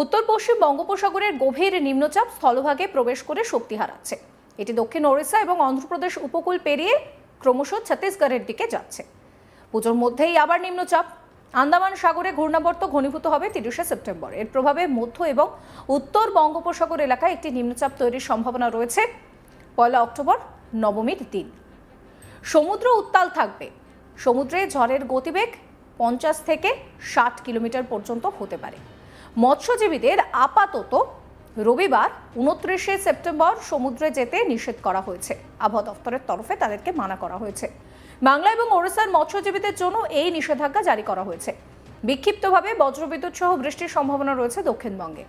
উত্তর পশ্চিম বঙ্গোপসাগরের গভীর নিম্নচাপ স্থলভাগে প্রবেশ করে শক্তি হারাচ্ছে। এটি দক্ষিণ ওড়িশা এবং অন্ধ্রপ্রদেশ উপকূল পেরিয়ে ক্রমশ ছত্তিশগড়ের দিকে যাচ্ছে। পুজোর মধ্যেই আবার নিম্নচাপ। আন্দামান সাগরে ঘূর্ণাবর্ত ঘনীভূত হবে তিরিশে সেপ্টেম্বর। এর প্রভাবে মধ্য এবং উত্তর বঙ্গোপসাগর এলাকায় একটি নিম্নচাপ তৈরির সম্ভাবনা রয়েছে। পয়লা অক্টোবর, নবমীর দিন। সমুদ্র উত্তাল থাকবে। সমুদ্রে ঝড়ের গতিবেগ পঞ্চাশ থেকে ষাট কিলোমিটার পর্যন্ত হতে পারে। মৎস্যজীবীদের আপাতত রবিবার উনত্রিশে সেপ্টেম্বর সমুদ্রে যেতে নিষেধ করা হয়েছে। আবহাওয়া দফতরের তরফে তাদেরকে মানা করা হয়েছে। বাংলা এবং ওড়িশার মৎস্যজীবীদের জন্য এই নিষেধাজ্ঞা জারি করা হয়েছে। বিক্ষিপ্তভাবে বজ্রবিদ্যুৎ সহ বৃষ্টির সম্ভাবনা রয়েছে দক্ষিণবঙ্গে।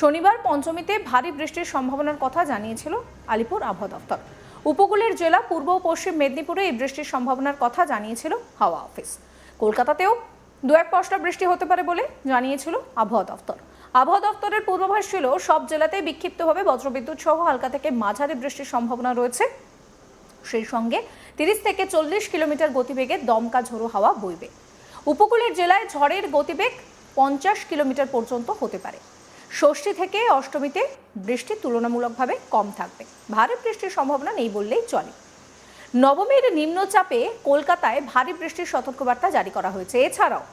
শনিবার পঞ্চমীতে ভারী বৃষ্টির সম্ভাবনার কথা জানিয়েছিল আলিপুর আবহাওয়া দফতর উপকূলের জেলা পূর্ব ও পশ্চিম মেদিনীপুরে এই বৃষ্টির সম্ভাবনার কথা জানিয়েছিল হাওয়া অফিস। কলকাতাতেও দু এক পশলা বৃষ্টি হতে পারে বলে জানিয়েছিল আবহাওয়া দফতর আবহাওয়া দফতরের পূর্বাভাস ছিল, সব জেলাতেই বিক্ষিপ্তভাবে বজ্রবিদ্যুৎ সহ হালকা থেকে মাঝারি বৃষ্টির সম্ভাবনা রয়েছে। সেই সঙ্গে তিরিশ থেকে চল্লিশ কিলোমিটার গতিবেগে দমকা ঝোড়ো হাওয়া বইবে। উপকূলের জেলায় ঝড়ের গতিবেগ পঞ্চাশ কিলোমিটার পর্যন্ত হতে পারে। ষষ্ঠী থেকে অষ্টমীতে বৃষ্টি তুলনামূলকভাবে কম থাকবে। ভারী বৃষ্টির সম্ভাবনা নেই বললেই চলে। নবমীর নিম্নচাপে কলকাতায় ভারী বৃষ্টির সতর্কবার্তা জারি করা হয়েছে। এছাড়াও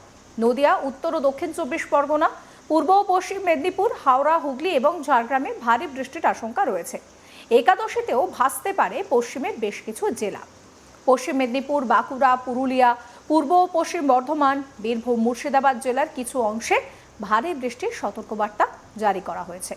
নদিয়া, উত্তর ও দক্ষিণ চব্বিশ পরগনা, পূর্ব ও পশ্চিম মেদিনীপুর, হাওড়া, হুগলি এবং ঝাড়গ্রামে ভারী বৃষ্টির আশঙ্কা রয়েছে। একাদশীতেও ভাসতে পারে পশ্চিমের বেশ কিছু জেলা। পশ্চিম মেদিনীপুর, বাঁকুড়া, পুরুলিয়া, পূর্ব ও পশ্চিম বর্ধমান, বীরভূম, মুর্শিদাবাদ জেলার কিছু অংশে ভারী বৃষ্টির সতর্কবার্তা জারি করা হয়েছে।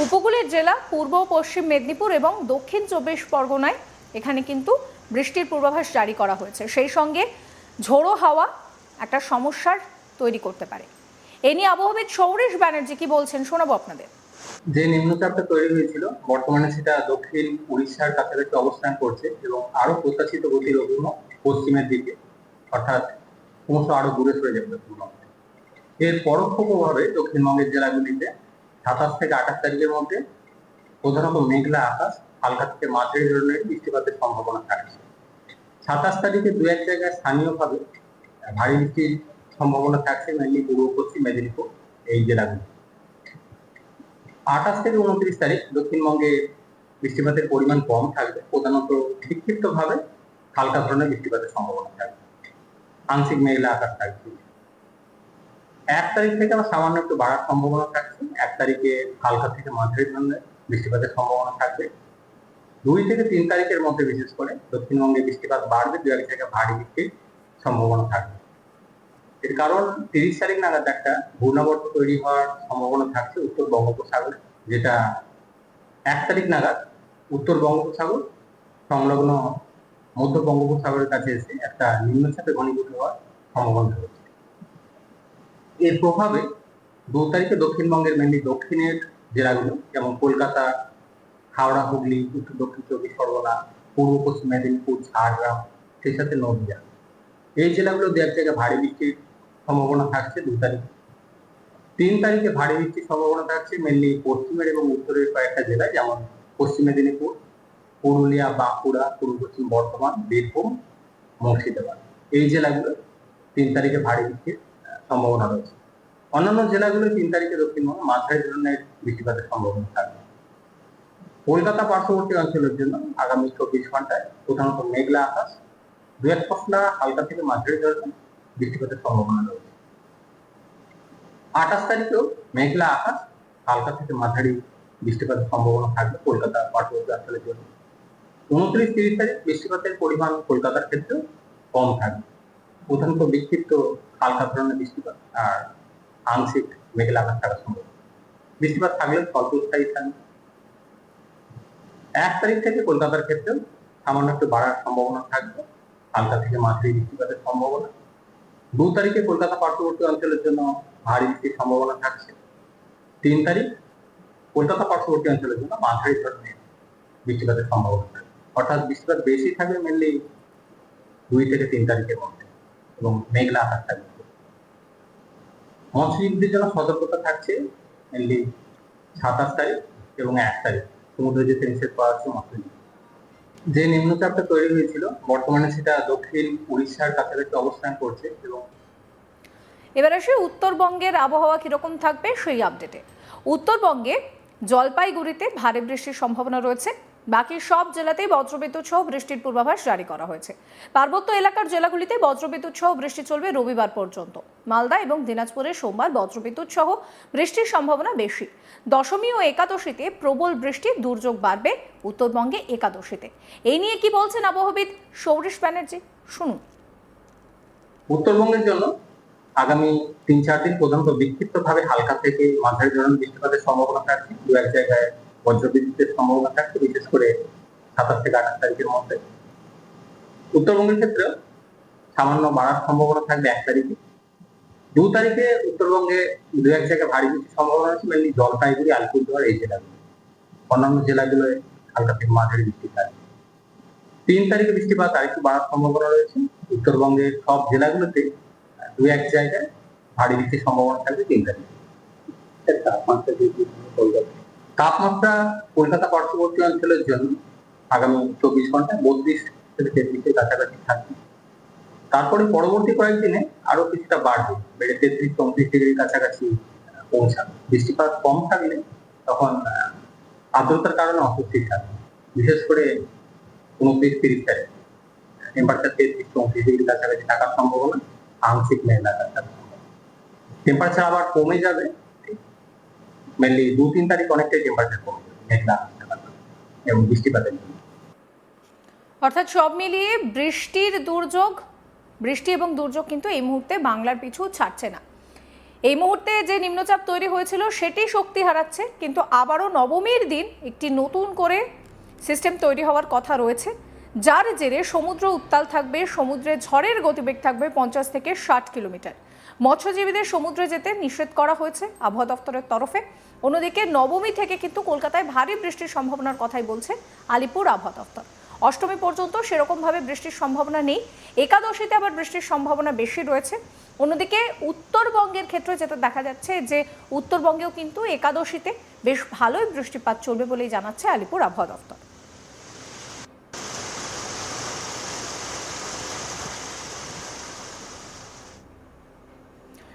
উপকূলের জেলা, পূর্ব, পশ্চিম মেদিনীপুর এবং দক্ষিণ চব্বিশ পরগনায় এখানে কিন্তু বৃষ্টির পূর্বাভাস জারি করা হয়েছে। সেই সঙ্গে ঝোড়ো হাওয়া একটা সমস্যার তৈরি করতে পারে। এ নিয়ে আবহাওয়াবিদ সৌরেশ ব্যানার্জি কি বলছেন শোনাবো আপনাদের। যে নিম্নচাপটা তৈরি হয়েছিল, বর্তমানে সেটা দক্ষিণ উড়িষ্যার কাছাকাছি অবস্থান করছে এবং আরও প্রত্যাশিত গতির অভিমুখ পশ্চিমের দিকে, অর্থাৎ ক্রমশ আরও দূরে সরে যাবে দক্ষিণবঙ্গে এর পরোক্ষ প্রভাবে দক্ষিণবঙ্গের জেলাগুলিতে সাতাশ থেকে আঠাশ তারিখের মধ্যে প্রধানত মেঘলা আকাশ, হালকা থেকে মাঝারি ধরনের বৃষ্টিপাতের সম্ভাবনা থাকছে সাতাশ তারিখে দু এক জায়গায় স্থানীয়ভাবে ভারী বৃষ্টির সম্ভাবনা থাকছে মেনলি পূর্ব, পশ্চিম মেদিনীপুর, এই জেলাগুলি। আঠাশ থেকে উনত্রিশ তারিখ দক্ষিণবঙ্গে বৃষ্টিপাতের পরিমাণ কম থাকবে, প্রধানত বিক্ষিপ্ত ভাবে হালকা ধরনের বৃষ্টিপাতের সম্ভাবনা থাকবে। আংশিক মেঘলা আকাশ থাকবে। এক তারিখ থেকে আবার সামান্য একটু বাড়ার সম্ভাবনা থাকছে এক তারিখে হালকা থেকে মাঝারি ধরনের বৃষ্টিপাতের সম্ভাবনা থাকবে। দুই থেকে তিন তারিখের মধ্যে বিশেষ করে দক্ষিণবঙ্গে বৃষ্টিপাত বাড়বে দু এক জায়গায় ভারী বৃষ্টির সম্ভাবনা থাকবে। এর কারণ তিরিশ তারিখ নাগাদ একটা ঘূর্ণাবর্ত তৈরি হওয়ার সম্ভাবনা থাকছে উত্তর বঙ্গোপসাগরে, যেটা এক তারিখ নাগাদ উত্তর বঙ্গোপসাগর, সংলগ্ন মধ্য বঙ্গোপসাগরের কাছে এসে একটা নিম্নচাপে ঘনীভূত হওয়ার সম্ভাবনা রয়েছে। এর প্রভাবে দু তারিখে দক্ষিণবঙ্গের মেনলি দক্ষিণের জেলাগুলো, যেমন কলকাতা, হাওড়া, হুগলি, উত্তর দক্ষিণ চব্বিশ পরগনা, পূর্ব পশ্চিম মেদিনীপুর, ঝাড়গ্রাম, সেই সাথে নদিয়া। এই জেলাগুলো দু এক জায়গায় ভারী বৃষ্টির সম্ভাবনা থাকছে দু তারিখ। তিন তারিখে ভারী বৃষ্টির সম্ভাবনা থাকছে মেনলি পশ্চিমের এবং উত্তরের কয়েকটা জেলায়, যেমন পশ্চিম মেদিনীপুর, পুরুলিয়া, বাঁকুড়া, পূর্ব পশ্চিম বর্ধমান, বীরভূম, মুর্শিদাবাদ। এই জেলাগুলো তিন তারিখে ভারী বৃষ্টির সম্ভাবনা রয়েছে। অন্যান্য জেলাগুলো তিন তারিখে দক্ষিণবঙ্গে মাঝারি ধরনের বৃষ্টিপাতের সম্ভাবনা থাকবে। কলকাতা পার্শ্ববর্তী অঞ্চলের জন্য আগামী চব্বিশ ঘন্টায় প্রধানত মেঘলা আকাশ পশলা হালকা থেকে মাঝারি ধরনের বৃষ্টিপাতের সম্ভাবনা রয়েছে। আঠাশ তারিখেও মেঘলা আকাশ, হালকা থেকে মাঝারি বৃষ্টিপাতের সম্ভাবনা থাকবে কলকাতা পার্শ্ববর্তী অঞ্চলের জন্য। উনত্রিশ তিরিশ তারিখ বৃষ্টিপাতের পরিমাণ কলকাতার ক্ষেত্রেও কম থাকবে। প্রধানত বিক্ষিপ্ত হালকা ধরনের বৃষ্টিপাত আর আংশিক মেঘলা আকাশ থাকার সম্ভব। বৃষ্টিপাত থাকলেও স্বল্পস্থায়ী থাকবে। এক তারিখ থেকে কলকাতার ক্ষেত্রেও সামান্য একটু বাড়ার সম্ভাবনা থাকবে। হালকা থেকে মাঝারি বৃষ্টিপাতের সম্ভাবনা। দু তারিখে কলকাতা পার্শ্ববর্তী অঞ্চলের জন্য ভারী বৃষ্টির সম্ভাবনা থাকছে। তিন তারিখ কলকাতা পার্শ্ববর্তী অঞ্চলের জন্য মাঝারি ধরনের বৃষ্টিপাতের সম্ভাবনা থাকবে। অর্থাৎ বৃষ্টিপাত বেশি থাকবে মেনলি দুই থেকে তিন তারিখের মধ্যে এবং মেঘলা আকাশ থাকবে। মৎস্যজীবীদের জন্য সতর্কতা থাকছে মেনলি সাতাশ তারিখ এবং এক তারিখ। সমুদ্র যেতে নিষেধ করা হচ্ছে মৎস্যজীবী যে নিম্নচাপটা তৈরি হয়েছিল, বর্তমানে সেটা দক্ষিণ উড়িষ্যার কাছাকাছি অবস্থান করছে এবং এবার আসে উত্তরবঙ্গের আবহাওয়া কীরকম থাকবে সেই আপডেটে উত্তরবঙ্গে জলপাইগুড়িতে ভারী বৃষ্টির সম্ভাবনা রয়েছে। বাকি সব জেলাতেই বজ্রবিদ্যুৎ সহ বৃষ্টির পূর্বাভাস জারি করা হয়েছে। পার্বত্য এলাকার জেলাগুলিতে বজ্রবিদ্যুৎ সহ বৃষ্টি চলবে রবিবার পর্যন্ত। মালদা এবং দিনাজপুরে সোমবার বজ্রবিদ্যুৎ সহ বৃষ্টির সম্ভাবনা বেশি। দশমী ও একাদশীতে প্রবল বৃষ্টির দুর্যোগ বাড়বে উত্তরবঙ্গে একাদশীতে। এই নিয়ে কি বলছেন আবহবিদ সৌরেশ ব্যানার্জি? শুনুন। উত্তরবঙ্গের জন্য আগামী তিন চার দিন পর্যন্ত বিক্ষিপ্ত ভাবে হালকা থেকে মাঝারি ধরনের বৃষ্টিপাতের সম্ভাবনা থাকছে দু এক জায়গায় বজ্রবিদ্যুতের সম্ভাবনা থাকছে, বিশেষ করে সাতাশ থেকে আঠাশ তারিখের মধ্যে। উত্তরবঙ্গের ক্ষেত্রে সামান্য বাড়ার সম্ভাবনা থাকবে এক তারিখে। দু তারিখে উত্তরবঙ্গে দু এক জায়গায় ভারী বৃষ্টির সম্ভাবনা আছে মেনলি জলপাইগুড়ি, আলিপুরদুয়ার, এই জেলাগুলো। অন্যান্য জেলাগুলোয় হালকা থেকে মাঝারি বৃষ্টি থাকবে তিন তারিখে বৃষ্টিপাত আরেকটু বাড়ার সম্ভাবনা রয়েছে। উত্তরবঙ্গের সব জেলাগুলোতে দু এক জায়গায় ভারী বৃষ্টির সম্ভাবনা থাকবে তিন তারিখে। তাপমাত্রা কলকাতা তাপমাত্রা কলকাতা পার্শ্ববর্তী অঞ্চলের জন্য আগামী চব্বিশ ঘন্টায় বত্রিশ থেকে তেত্রিশের কাছাকাছি থাকবে। তারপরে পরবর্তী কয়েকদিনে আরও কিছুটা বাড়বে, বেড়ে তেত্রিশ, চৌত্রিশ ডিগ্রির কাছাকাছি পৌঁছাবে। বৃষ্টিপাত কম থাকলে তখন আর্দ্রতার কারণে অস্বস্তি থাকবে বিশেষ করে উনত্রিশ, তিরিশ তারিখ। টেম্পারেচার তেত্রিশ, চৌত্রিশ ডিগ্রির কাছাকাছি থাকার সম্ভাবনা, আংশিক মেঘলা থাকার টেম্পারেচার আবার কমে যাবে মেনলি দু, তিন তারিখ অনেকটাই টেম্পারেচার কমে মেঘলা এবং বৃষ্টিপাতের জন্য। অর্থাৎ সব মিলিয়ে বৃষ্টির দুর্যোগ, বৃষ্টি এবং দুর্যোগ কিন্তু এই মুহূর্তে বাংলার পিছু ছাড়ছে না। এই মুহূর্তে যে নিম্নচাপ তৈরি হয়েছিল, সেটি শক্তি হারাচ্ছে, কিন্তু আবারও নবমীর দিন একটি নতুন করে সিস্টেম তৈরি হওয়ার কথা রয়েছে। যার জেরে সমুদ্র উত্তাল থাকবে সমুদ্রে ঝড়ের গতিবেগ থাকবে পঞ্চাশ থেকে ষাট কিলোমিটার। মৎস্যজীবীদের সমুদ্রে যেতে নিষেধ করা হয়েছে আবহাওয়া দপ্তরের তরফে। অন্যদিকে নবমী থেকে কিন্তু কলকাতায় ভারী বৃষ্টির সম্ভাবনার কথাই বলছে আলিপুর আবহাওয়া দপ্তর। অষ্টমী পর্যন্ত সেরকমভাবে বৃষ্টির সম্ভাবনা নেই। একাদশীতে আবার বৃষ্টির সম্ভাবনা বেশি রয়েছে। অন্যদিকে উত্তরবঙ্গের ক্ষেত্রে যেটা দেখা যাচ্ছে যে উত্তরবঙ্গেও কিন্তু একাদশীতে বেশ ভালোই বৃষ্টিপাত চলবে বলেই জানাচ্ছে আলিপুর আবহাওয়া দপ্তর।